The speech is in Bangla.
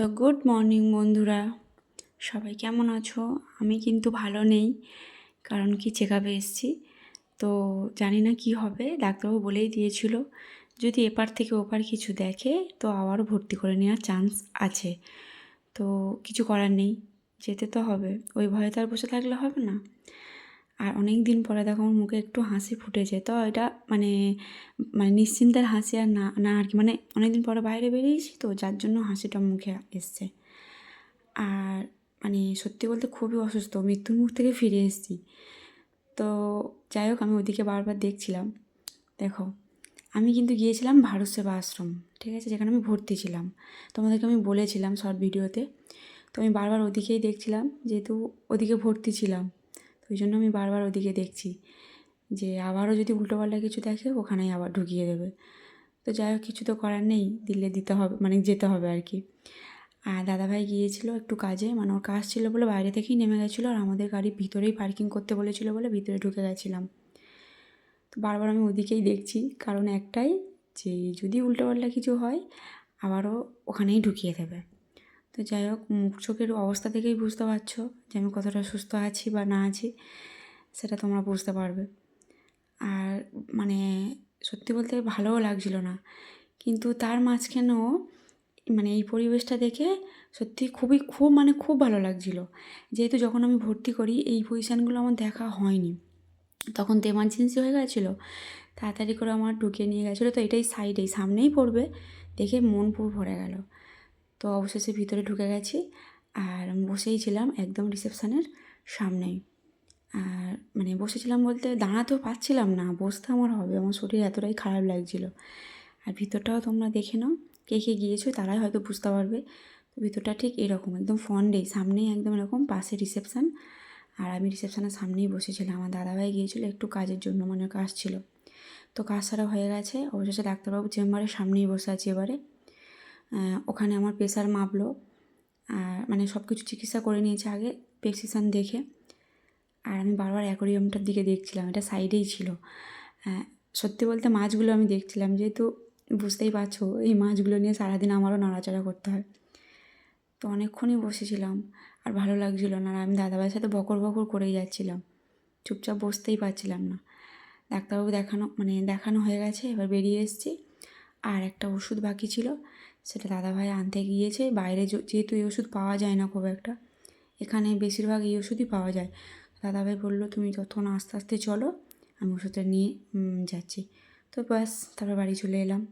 তো গুড মর্নিং বন্ধুরা। সবাই কেমন আছো? আমি কিন্তু ভালো নেই, কারণ কি চেক আপে এসেছি। তো জানি না কি হবে, ডাক্তারবাবু বলেই দিয়েছিল, যদি এপার থেকে ওপার কিছু দেখে, তো আবারও ভর্তি করে নেওয়ার চান্স আছে। তো কিছু করার নেই, যেতে তো হবে। ওই ভয়ে তো আর বসে থাকলে হবে না। আর অনেক দিন পরে দেখো আমার মুখে একটু হাসি ফুটেছে। তো এটা মানে মানে নিশ্চিন্তের হাসি আর না না আর কি। মানে অনেক দিন পরে বাইরে বেরিয়েছি তো, যার জন্য হাসিটা মুখে এসছে। আর মানে সত্যি বলতে খুবই অসুস্থ, মৃত্যুর মুখ থেকে ফিরে এসেছি। তো যাই হোক, আমি ওদিকে বারবার দেখছিলাম। দেখো, আমি কিন্তু গিয়েছিলাম ভারত সেবা আশ্রম, ঠিক আছে? যেখানে আমি ভর্তি ছিলাম। তোমাদেরকে আমি বলেছিলাম শর্ট ভিডিওতে। তো আমি বারবার ওদিকেই দেখছিলাম, যেহেতু ওদিকে ভর্তি ছিলাম। ওই জন্য আমি বারবার ওদিকে দেখছি যে আবারও যদি উল্টোপাল্টা কিছু দেখে, ওখানেই আবার ঢুকিয়ে দেবে। তো যাই হোক, কিছু তো করার নেই, দিলে দিতে হবে মানে যেতে হবে আর কি। আর দাদাভাই গিয়েছিল একটু কাজে মানে ওর কাজ ছিল বলে বাইরে থেকেই নেমে গেছিল আর আমাদের গাড়ি ভিতরেই পার্কিং করতে বলেছিল বলে ভিতরে ঢুকে গেছিলাম। তো বারবার আমি ওদিকেই দেখছি, কারণ একটাই যে যদি উল্টোপাল্টা কিছু হয়, আবারও ওখানেই ঢুকিয়ে দেবে। তো যাই হোক মুখ চোখের অবস্থা থেকেই বুঝতে পারছ যে আমি কতটা সুস্থ আছি বা না আছি, সেটা তোমরা বুঝতে পারবে। আর মানে সত্যি বলতে ভালোও লাগছিল না। কিন্তু তার মাঝখানেও মানে এই পরিবেশটা দেখে সত্যি খুবই খুব মানে খুব ভালো লাগছিল। যেহেতু যখন আমি ভর্তি করি, এই পজিশানগুলো আমার দেখা হয়নি। তখন তো এমার্জেন্সি হয়ে গেছিল, তাড়াতাড়ি করে আমার ঢুকিয়ে নিয়ে গেছিল। তো এটাই সাইডেই সামনেই পড়বে, দেখে মন পুরো ভরে গেল। তো অবশেষে ভিতরে ঢুকে গেছি আর আমি বসেই ছিলাম একদম রিসেপশানের সামনেই। আর মানে বসেছিলাম বলতে দাঁড়াতেও পারছিলাম না, বসতে আমার হবে, আমার শরীর এতটাই খারাপ লাগছিল। আর ভিতরটাও তোমরা দেখে নাও, কে কে গিয়েছো তারাই হয়তো বুঝতে পারবে। তো ভিতরটা ঠিক এরকম, একদম ফন্ডেই সামনেই একদম এরকম, পাশে রিসেপশান। আর আমি রিসেপশানের সামনেই বসেছিলাম, আমার দাদাভাই গিয়েছিল একটু কাজের জন্য মানে কাজ ছিল। তো কাজ সারা হয়ে গেছে, অবশেষে ডাক্তারবাবু চেম্বারের সামনেই বসে আছি এবারে। ওখানে আমার প্রেশার মাপলো। আর মানে সব কিছু চিকিৎসা করে নিয়েছে আগে, প্রেসক্রিপশান দেখে। আর আমি বারবার অ্যাকোরিয়ামটার দিকে দেখছিলাম, এটা সাইডেই ছিল। সত্যি বলতে মাছগুলো আমি দেখছিলাম, যেহেতু বুঝতেই পারছ, এই মাছগুলো নিয়ে সারাদিন আমারও নাড়াচাড়া করতে হয়। তো অনেকক্ষণই বসেছিলাম, আর ভালো লাগছিল না। আমি দাদাভাইয়ের সাথে বকর বকর করেই যাচ্ছিলাম, চুপচাপ বসতেই পারছিলাম না। ডাক্তারবাবু দেখানো মানে দেখানো হয়ে গেছে, এবার বেরিয়ে এসেছি। আর একটা ওষুধ বাকি ছিল। সেটা দাদাভাই আনতে গিয়েছে। বাইরে যেহেতু এই ওষুধ পাওয়া যায় না খুব একটা, এখানে বেশিরভাগ এই ওষুধই পাওয়া যায়। দাদাভাই বলল, তুমি যতক্ষণ আস্তে আস্তে চলো, আমি ওষুধটা নিয়ে যাচ্ছি। তো ব্যাস, তারপর বাড়ি চলে এলাম।